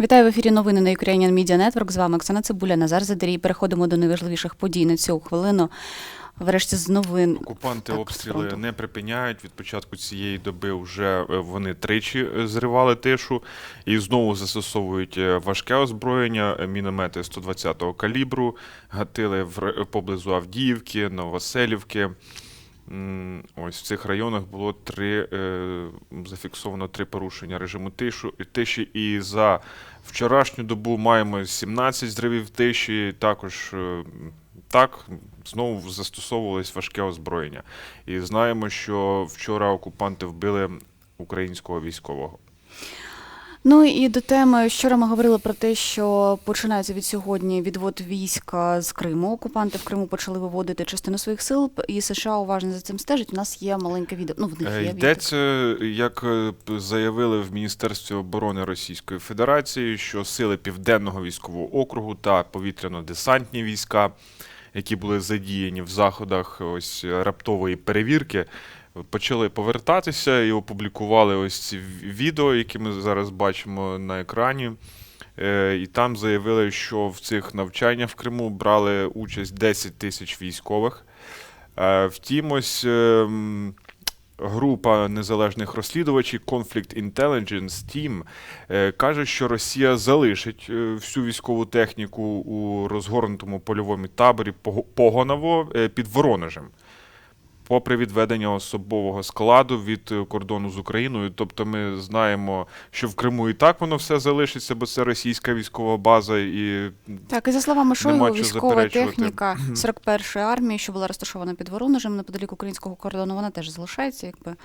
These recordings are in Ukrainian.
Вітаю в ефірі новини на Ukrainian Media Network. З вами Оксана Цибуля, Назар Задарій. Переходимо до найважливіших подій на цю хвилину. Врешті з новин. Окупанти Так, обстріли фронту. не припиняють. Від початку цієї доби вже е, вони тричі е, зривали тишу і знову застосовують е, важке озброєння, міномети 120-го калібру, гатили в поблизу Авдіївки, Новоселівки. Ось в цих районах було три е, зафіксовано три порушення режиму тишу тиші. І за вчорашню добу маємо 17 зривів тиші. Також е, так знову застосовувалось важке озброєння. І знаємо, що вчора окупанти вбили українського військового. Ну і до теми вчора ми говорили про те, що починається від сьогодні відвод війська з Криму. Окупанти в Криму почали виводити частину своїх сил, і США уважно за цим стежить. У нас є маленьке відео. Ну в них Е, є Йдеться, як е, заявили в Міністерстві оборони Російської Федерації, що сили Південного військового округу та повітряно-десантні війська, які були задіяні в заходах ось раптової перевірки, почали повертатися і опублікували ось ці відео, які ми зараз бачимо на екрані. Е, І там заявили, що в цих навчаннях в Криму брали участь 10 тисяч військових. Е, Втім, ось ем, група незалежних розслідувачів Conflict Intelligence Team е, каже, що Росія залишить всю військову техніку у розгорнутому польовому таборі Погоново під Воронежем. Попри відведення особового складу від е, кордону з Україною, тобто ми знаємо, що в Криму і так воно все залишиться, бо це російська військова база, і Так, і за словами Шойгу, військова техніка 41-ї армії, що була розташована під Воронежем неподалік українського кордону, вона теж залишається, якби.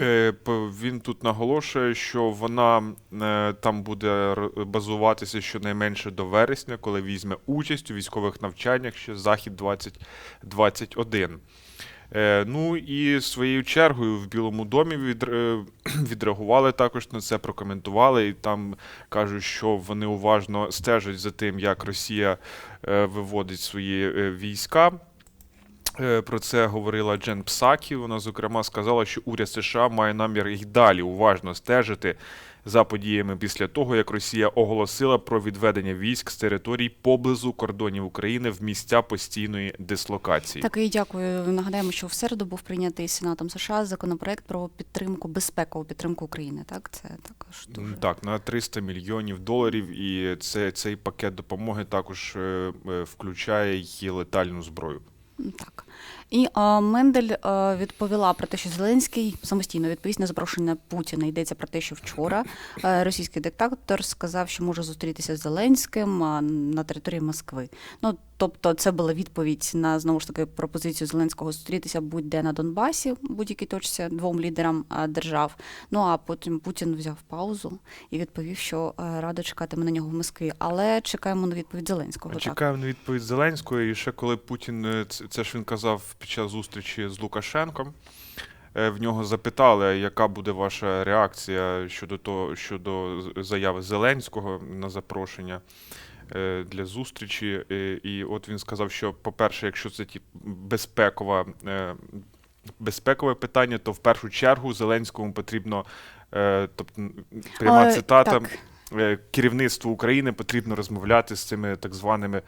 Е, Він тут наголошує, що вона е, там буде базуватися щонайменше до вересня, коли візьме участь у військових навчаннях ще Захід 2021. Е, Ну і своєю чергою в Білому домі е, відреагували також на це, прокоментували, і там кажуть, що вони уважно стежать за тим, як Росія е, виводить свої війська. Е, Про це говорила Джен Псакі. Вона, зокрема, сказала, що уряд США має намір і далі уважно стежити за подіями після того, як Росія оголосила про відведення військ з територій поблизу кордонів України в місця постійної дислокації. Так і дякую. Нагадаємо, що в середу був прийнятий Сенатом США законопроект про підтримку безпекову підтримку України. Так, це також дуже Так, на 300 мільйонів доларів, і це, цей пакет допомоги також е, е, включає й летальну зброю. Так. І е, Мендель е, відповіла про те, що Зеленський самостійно відповість на запрошення Путіна. Йдеться про те, що вчора е, російський диктатор сказав, що може зустрітися з Зеленським е, на території Москви. Ну тобто, це була відповідь на знову ж таки пропозицію Зеленського зустрітися будь-де на Донбасі, будь-якій точці двом лідерам е, держав. Ну а потім Путін взяв паузу і відповів, що е, радо чекатиме на нього в Москві. Але чекаємо на відповідь Зеленського. Чекаємо на відповідь Зеленського. І ще коли Путін, це ж він казав під час зустрічі з Лукашенком. е, В нього запитали, яка буде ваша реакція щодо того, щодо заяви Зеленського на запрошення е, для зустрічі. Е, І от він сказав, що, по-перше, якщо це ті безпекова, безпекове питання, то в першу чергу Зеленському потрібно, тобто пряма цитата, так. керівництву України потрібно розмовляти з цими так званими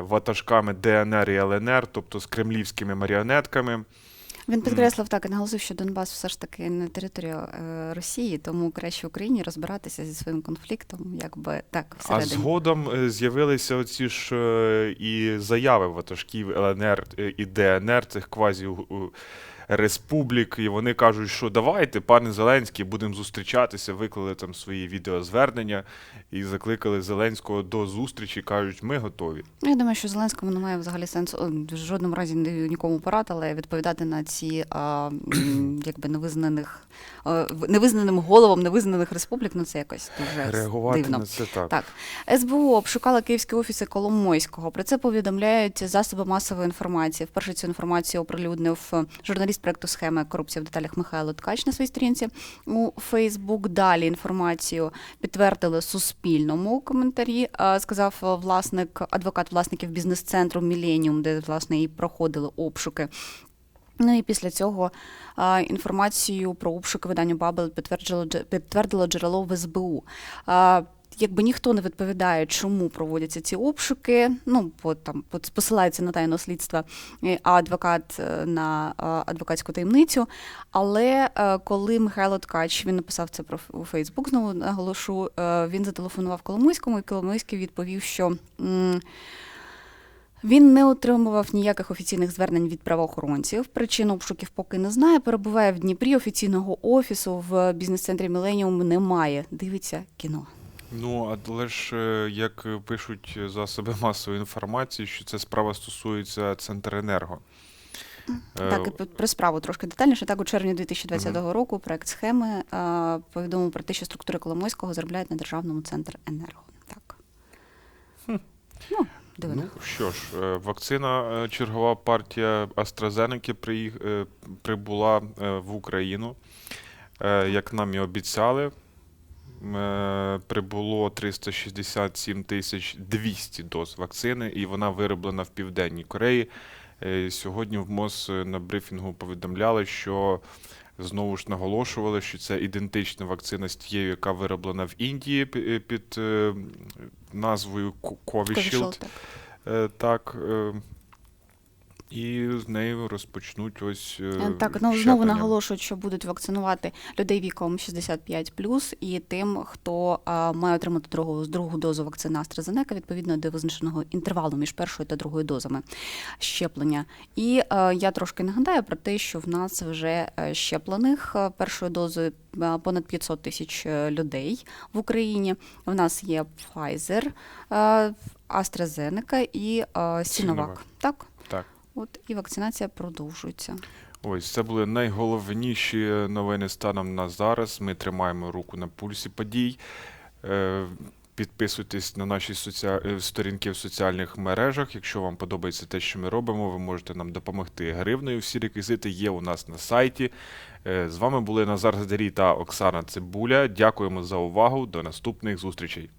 ватажками ДНР і ЛНР, тобто з кремлівськими маріонетками. Він підкреслив так і наголосив, що Донбас все ж таки не територія е, Росії, тому краще Україні розбиратися зі своїм конфліктом, якби так А згодом е, з'явилися оці ж е, і заяви ватажків ЛНР і ДНР, цих квазі республік, і вони кажуть, що давайте, пане Зеленський, будемо зустрічатися, виклали там свої відеозвернення і закликали Зеленського до зустрічі. кажуть, ми готові. Ну, Я думаю, що Зеленському немає взагалі сенсу в жодному разі ні- нікому порад, але відповідати на ці а, якби невизнаних е, невизнаним головам невизнаних республік, ну це якось дуже Реагувати дивно. на це так. Так, СБУ обшукала київські офіси Коломойського. Про це повідомляють засоби масової інформації. Вперше цю інформацію оприлюднив е, журналіст проекту схеми корупція в деталях Михайло Ткач на своїй сторінці у Фейсбук. Далі інформацію підтвердили Суспільному коментарі. Сказав е, власник, адвокат власників бізнес-центру Міленіум, де власне і проходили обшуки. Ну і після цього а, інформацію про обшуки видання Бабел підтвердило, підтвердило джерело в СБУ. А, якби ніхто не відповідає, чому проводяться ці обшуки. Ну, по, там, по- посилається на тайне слідство, е, а адвокат е, на е, адвокатську таємницю. Але коли Михайло Ткач він написав це про Фейсбук, знову наголошу, він зателефонував Коломойському, і Коломойський відповів, що. він не отримував ніяких офіційних звернень від правоохоронців. Причин обшуків поки не знає. Перебуває в Дніпрі. Офіційного офісу в бізнес-центрі Міленіум немає. Дивиться кіно. Ну, але ж, е, як пишуть засоби масової інформації, що ця справа стосується Центренерго. Е, Так, і про справу трошки детальніше. Так, у червні 2020 року проект схеми е, повідомив про те, що структури Коломойського заробляють на державному центрі енерго. Так. Ну, дивно. Ну що ж, е, вакцина, е, чергова партія AstraZeneca приїх- е, прибула е, в Україну. Е, Як нам і обіцяли, е, прибуло 367 тисяч 200 доз вакцини, і вона вироблена в Південній Кореї. Е, Сьогодні в МОЗ на брифінгу повідомляли, що знову ж наголошували, що це ідентична вакцина з тією, яка вироблена в Індії під е, назвою Ко- Covishield, Covishield. так. Е, е, І з нею розпочнуть ось. е, Е, Так, ну знову наголошують, що будуть вакцинувати людей віком 65 і тим, хто а, має отримати другу другу дозу вакцини AstraZeneca, відповідно до визначеного інтервалу між першою та другою дозами щеплення. І е, я трошки нагадаю про те, що в нас вже е, щеплених е, першою дозою е, понад 500 тисяч е, людей в Україні. В нас є Pfizer, е, AstraZeneca і е, Sinovac. Так. От і вакцинація продовжується. Ось це були найголовніші новини станом на зараз. Ми тримаємо руку на пульсі подій. Е, Підписуйтесь на наші соціа... е, сторінки в соціальних мережах. Якщо вам подобається те, що ми робимо, ви можете нам допомогти гривнею. Всі реквізити є у нас на сайті. Е, З вами були Назар Задарій та Оксана Цибуля. Дякуємо за увагу. До наступних зустрічей.